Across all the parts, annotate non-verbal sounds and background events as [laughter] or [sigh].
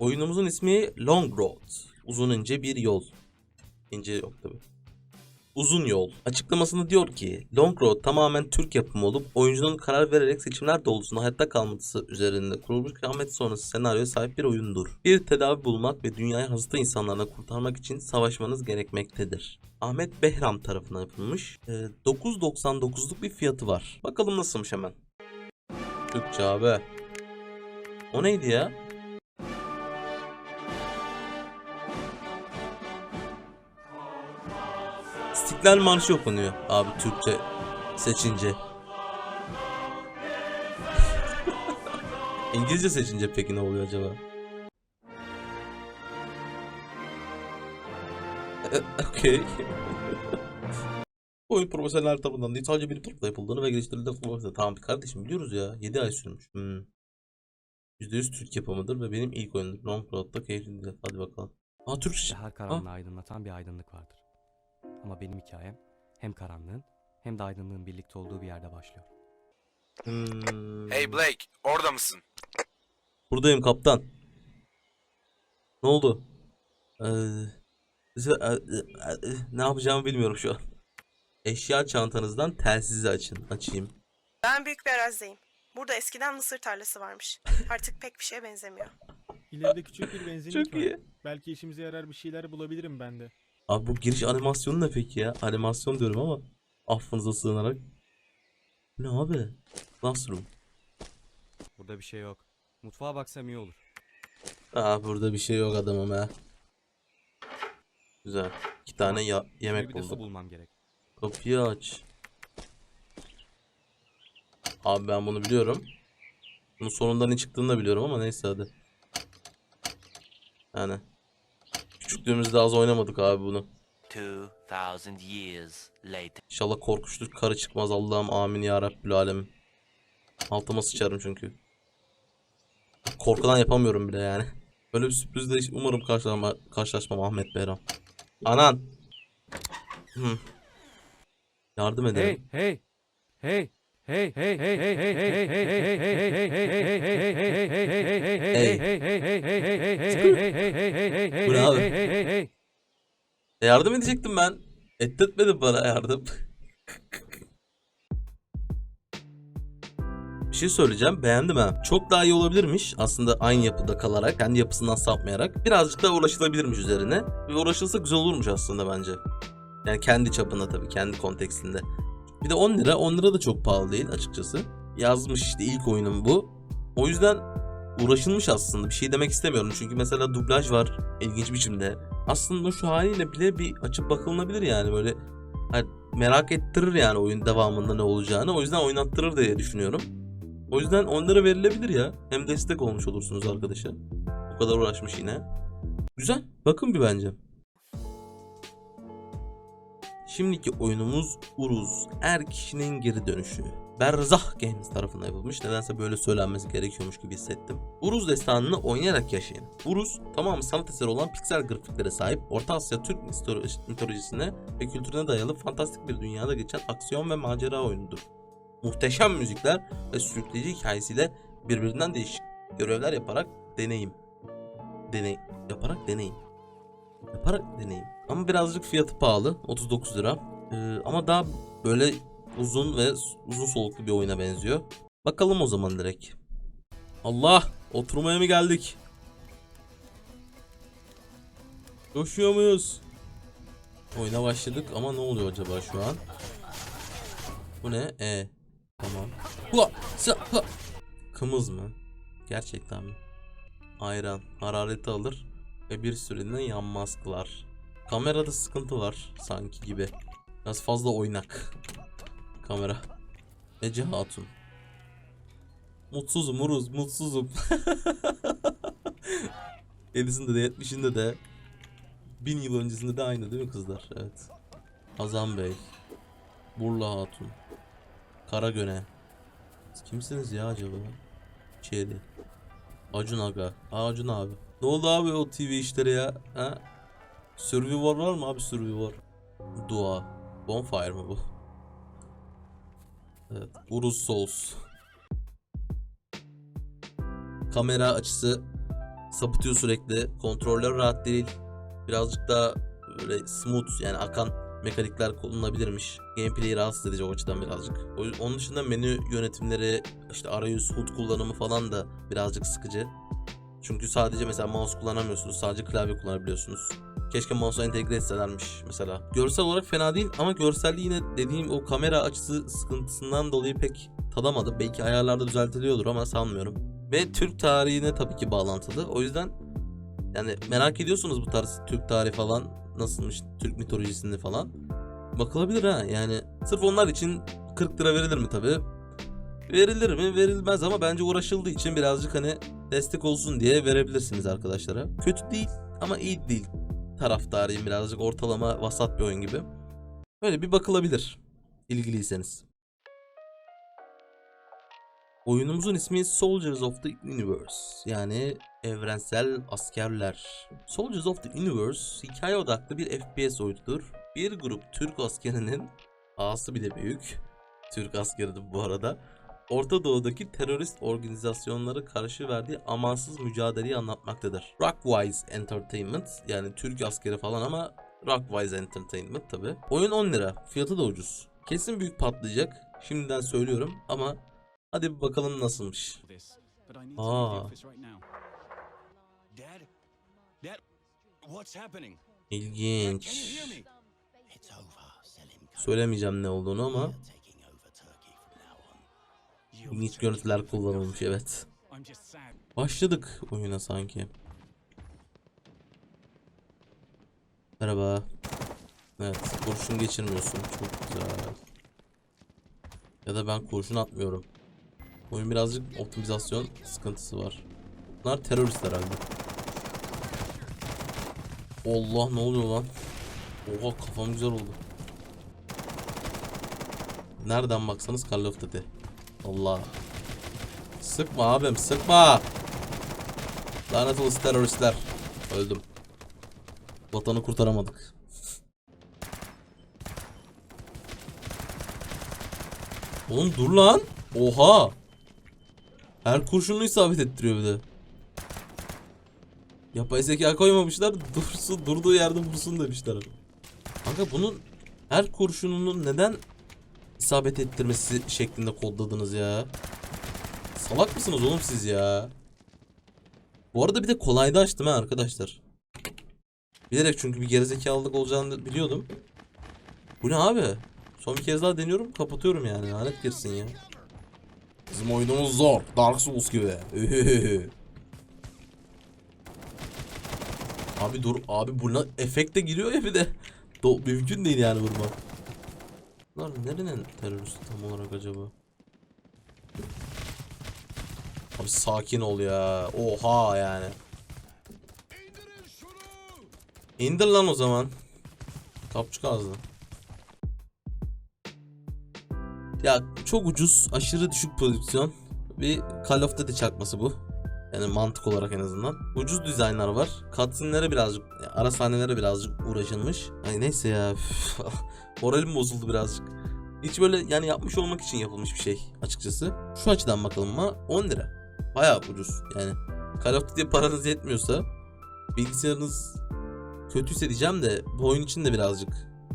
Oyunumuzun ismi Long Road. Uzun ince bir yol. İnce yok tabi. Uzun yol. Açıklamasında diyor ki Long Road tamamen Türk yapımı olup oyuncunun karar vererek seçimler doğrultusunda hayatta kalması üzerinde kurulmuş kıyamet sonrası senaryoya sahip bir oyundur. Bir tedavi bulmak ve dünyayı hasta insanlardan kurtarmak için savaşmanız gerekmektedir. Ahmet Behram tarafından yapılmış. Ee, 9.99'luk bir fiyatı var. Bakalım nasılmış hemen. Türkçe abi. O neydi ya? İstiklal Marşı okunuyor abi Türkçe seçince. [laughs] İngilizce seçince peki ne oluyor acaba? [laughs] Okey. [laughs] Oyun profesyoneller tarafından değil sadece bir tarafta yapıldığını ve geliştirildiğini Tamam kardeşim biliyoruz ya. 7 ay sürmüş. Hmm. %100 Türk yapımıdır ve benim ilk oyunum. Long Road'da keyifli. Hadi bakalım. Aa Türkçe. İşte her karanlığı aydınlatan bir aydınlık vardır. Ama benim hikayem hem karanlığın hem de aydınlığın birlikte olduğu bir yerde başlıyor. Hmm. Hey Blake, orada mısın? Buradayım kaptan. Ne oldu? Ee, e, e, e, ne yapacağımı bilmiyorum şu an. Eşya çantanızdan telsizi açın. Açayım. Ben büyük bir arazideyim. Burada eskiden mısır tarlası varmış. Artık pek bir şeye benzemiyor. İleride küçük bir benzinlik Çok var. iyi. Belki işimize yarar bir şeyler bulabilirim ben de. Abi bu giriş animasyonu ne peki ya? Animasyon diyorum ama affınıza sığınarak. Ne abi? Classroom. Burada bir şey yok. Mutfağa baksam iyi olur. Aa burada bir şey yok adamım ha. Güzel. İki tane ya- yemek bir de su buldum. bulmam gerek. Kapıyı aç. Abi ben bunu biliyorum. Bunun sonunda ne çıktığını da biliyorum ama neyse hadi. Yani. Küçüklüğümüzde az oynamadık abi bunu. 2000 years later. İnşallah korkuştur karı çıkmaz Allah'ım amin ya Rabbül alem. Altıma sıçarım çünkü. Korkudan yapamıyorum bile yani. Böyle bir sürprizle hiç umarım karşılaşma, karşılaşmam Ahmet Behram. Anan. Hı. Yardım edelim. Hey hey hey hey hey hey hey hey hey hey hey hey hey Bu ne abi? hey E, yardım edecektim ben. Ettirtmedin bana yardım. Bir şey söyleyeceğim. Beğendim ha. Çok daha iyi olabilirmiş. Aslında aynı yapıda kalarak, kendi yapısından sapmayarak. Birazcık daha uğraşılabilirmiş üzerine. Ve uğraşılsa güzel olurmuş aslında bence. Yani kendi çapında tabii, kendi kontekstinde. Bir de 10 lira. 10 lira da çok pahalı değil açıkçası. Yazmış işte ilk oyunum bu. O yüzden uğraşılmış aslında. Bir şey demek istemiyorum. Çünkü mesela dublaj var ilginç biçimde. Aslında şu haliyle bile bir açıp bakılabilir yani böyle hani merak ettirir yani oyun devamında ne olacağını. O yüzden oynattırır diye düşünüyorum. O yüzden onlara verilebilir ya. Hem destek olmuş olursunuz arkadaşa. O kadar uğraşmış yine. Güzel. Bakın bir bence. Şimdiki oyunumuz Uruz. Er kişinin geri dönüşü. Berzah Games tarafından yapılmış. Nedense böyle söylenmesi gerekiyormuş gibi hissettim. Uruz destanını oynayarak yaşayın. Uruz tamamı sanat eseri olan piksel grafiklere sahip Orta Asya Türk mitolo- mitolojisine ve kültürüne dayalı fantastik bir dünyada geçen aksiyon ve macera oyunudur. Muhteşem müzikler ve sürükleyici hikayesiyle birbirinden değişik görevler yaparak deneyim. Deney yaparak deneyim. Yaparak deneyim. Ama birazcık fiyatı pahalı. 39 lira. Ee, ama daha böyle uzun ve uzun soluklu bir oyuna benziyor. Bakalım o zaman direkt. Allah! Oturmaya mı geldik? Coşuyor muyuz? Oyuna başladık ama ne oluyor acaba şu an? Bu ne? E. Tamam. Hua! Sa! Ha! Kımız mı? Gerçekten mi? Ayran. Harareti alır ve bir süreliğine yanmaz kılar. Kamerada sıkıntı var sanki gibi. Biraz fazla oynak. Kamera. Ece Hatun. Mutsuzum Uruz, mutsuzum. [laughs] 7'sinde de 70'inde de bin yıl öncesinde de aynı değil mi kızlar? Evet. Hazan Bey. Burla Hatun. Karagöne. Siz kimsiniz ya acaba? Çeri. Acun Aga. Acun abi. Ne oldu abi o TV işleri ya? Ha? Survivor var mı abi Survivor? Dua. Bonfire mı bu? Evet. Urus Souls. Kamera açısı sapıtıyor sürekli. Kontroller rahat değil. Birazcık daha böyle smooth yani akan mekanikler kullanılabilirmiş. Gameplay'i rahatsız edici o açıdan birazcık. Onun dışında menü yönetimleri, işte arayüz, HUD kullanımı falan da birazcık sıkıcı. Çünkü sadece mesela mouse kullanamıyorsunuz. Sadece klavye kullanabiliyorsunuz. Keşke mouse'a entegre etselermiş mesela. Görsel olarak fena değil ama görselliği yine dediğim o kamera açısı sıkıntısından dolayı pek tadamadım. Belki ayarlarda düzeltiliyordur ama sanmıyorum. Ve Türk tarihine tabii ki bağlantılı. O yüzden yani merak ediyorsunuz bu tarz Türk tarihi falan nasılmış Türk mitolojisini falan. Bakılabilir ha yani sırf onlar için 40 lira verilir mi tabii? Verilir mi? Verilmez ama bence uğraşıldığı için birazcık hani destek olsun diye verebilirsiniz arkadaşlara. Kötü değil ama iyi değil. Taraftarıyım birazcık ortalama vasat bir oyun gibi. Böyle bir bakılabilir ilgiliyseniz. Oyunumuzun ismi Soldiers of the Universe yani evrensel askerler. Soldiers of the Universe hikaye odaklı bir FPS oyunudur. Bir grup Türk askerinin ağası bile büyük. Türk askeridir bu arada. Orta Doğu'daki terörist organizasyonlara karşı verdiği amansız mücadeleyi anlatmaktadır. Rockwise Entertainment yani Türk askeri falan ama Rockwise Entertainment tabi. Oyun 10 lira. Fiyatı da ucuz. Kesin büyük patlayacak. Şimdiden söylüyorum ama hadi bir bakalım nasılmış. Aa. İlginç. Söylemeyeceğim ne olduğunu ama ilginç görüntüler kullanılmış evet. Başladık oyuna sanki. Merhaba. Evet, kurşun geçirmiyorsun. Çok güzel. Ya da ben kurşun atmıyorum. Oyun birazcık optimizasyon sıkıntısı var. Bunlar terörist herhalde. Allah ne oluyor lan? Oha kafam güzel oldu. Nereden baksanız Call of Duty. Allah. Sıkma abim sıkma. Lanet olası teröristler. Öldüm. Vatanı kurtaramadık. Oğlum dur lan. Oha. Her kurşunlu isabet ettiriyor bir de. Yapay zeka koymamışlar. Dursun, durduğu yerde vursun demişler. Kanka bunun her kurşununu neden isabet ettirmesi şeklinde kodladınız ya? Salak mısınız oğlum siz ya? Bu arada bir de kolayda açtım ha arkadaşlar. Bilerek çünkü bir gerizekalılık olacağını biliyordum. Bu ne abi? Son bir kez daha deniyorum kapatıyorum yani lanet girsin ya. Bizim oyunumuz zor. Dark Souls gibi. [laughs] abi dur abi buna efekte giriyor ya bir de. Do mümkün değil yani vurma. Bunlar nerenin teröristi tam olarak acaba? Abi sakin ol ya. Oha yani. İndir lan o zaman. Kapçık ağzı. Ya çok ucuz, aşırı düşük prodüksiyon. Bir Call of Duty çakması bu. Yani mantık olarak en azından. Ucuz dizaynlar var. Cutscene'lere birazcık, ara sahnelere birazcık uğraşılmış. Ay neyse ya. [laughs] Moralim bozuldu birazcık. Hiç böyle yani yapmış olmak için yapılmış bir şey açıkçası. Şu açıdan bakalım ama 10 lira. Bayağı ucuz yani. Call of Duty'ye paranız yetmiyorsa bilgisayarınız kötüyse diyeceğim de bu oyun için de birazcık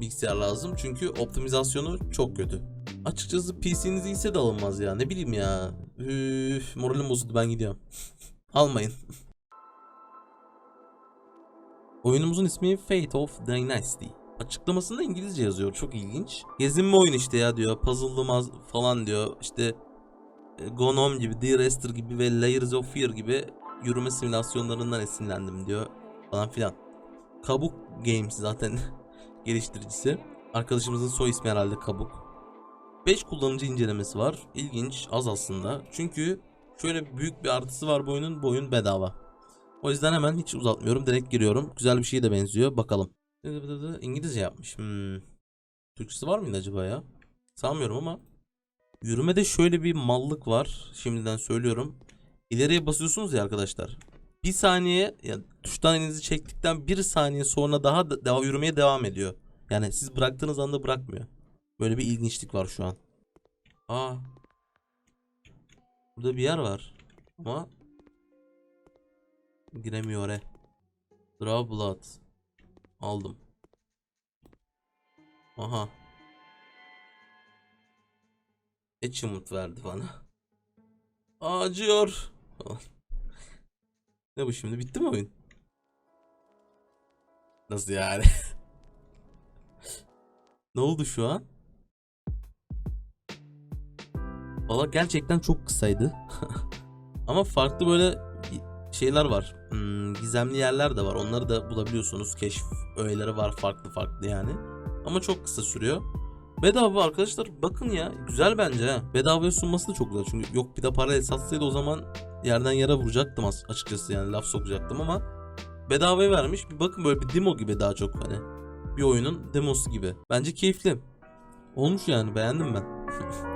bilgisayar lazım. Çünkü optimizasyonu çok kötü. Açıkçası PC'niz iyiyse de alınmaz ya. Ne bileyim ya. Üf, moralim bozuldu ben gidiyorum. [laughs] Almayın. [laughs] Oyunumuzun ismi Fate of Dynasty. Açıklamasında İngilizce yazıyor. Çok ilginç. Gezinme oyun işte ya diyor. Puzzle'lı falan diyor. İşte e, Gone gibi, Dear Esther gibi ve Layers of Fear gibi yürüme simülasyonlarından esinlendim diyor. Falan filan. Kabuk Games zaten [laughs] geliştiricisi. Arkadaşımızın soy ismi herhalde Kabuk. 5 kullanıcı incelemesi var. İlginç, az aslında. Çünkü şöyle büyük bir artısı var bu oyunun. Bu oyun bedava. O yüzden hemen hiç uzatmıyorum. Direkt giriyorum. Güzel bir şeye de benziyor. Bakalım. İngilizce yapmış. Hmm. Türkçesi var mıydı acaba ya? Sanmıyorum ama. Yürümede şöyle bir mallık var. Şimdiden söylüyorum. İleriye basıyorsunuz ya arkadaşlar. Bir saniye yani tuştan elinizi çektikten bir saniye sonra daha da, daha yürümeye devam ediyor. Yani siz bıraktığınız anda bırakmıyor. Böyle bir ilginçlik var şu an. Aa. Burada bir yer var. Ama giremiyor he. Draw blood. Aldım. Aha. Achievement verdi bana. Acıyor. [laughs] Ne bu şimdi? Bitti mi oyun? Nasıl yani? [laughs] ne oldu şu an? Valla gerçekten çok kısaydı. [laughs] Ama farklı böyle şeyler var. Hmm, gizemli yerler de var. Onları da bulabiliyorsunuz. Keşif öğeleri var farklı farklı yani. Ama çok kısa sürüyor. Bedava arkadaşlar bakın ya güzel bence ha. Bedavaya sunması da çok güzel. Çünkü yok bir de parayla satsaydı o zaman yerden yere vuracaktım as- açıkçası yani laf sokacaktım ama bedavaya vermiş. Bir bakın böyle bir demo gibi daha çok hani. Bir oyunun demosu gibi. Bence keyifli. Olmuş yani beğendim ben. [laughs]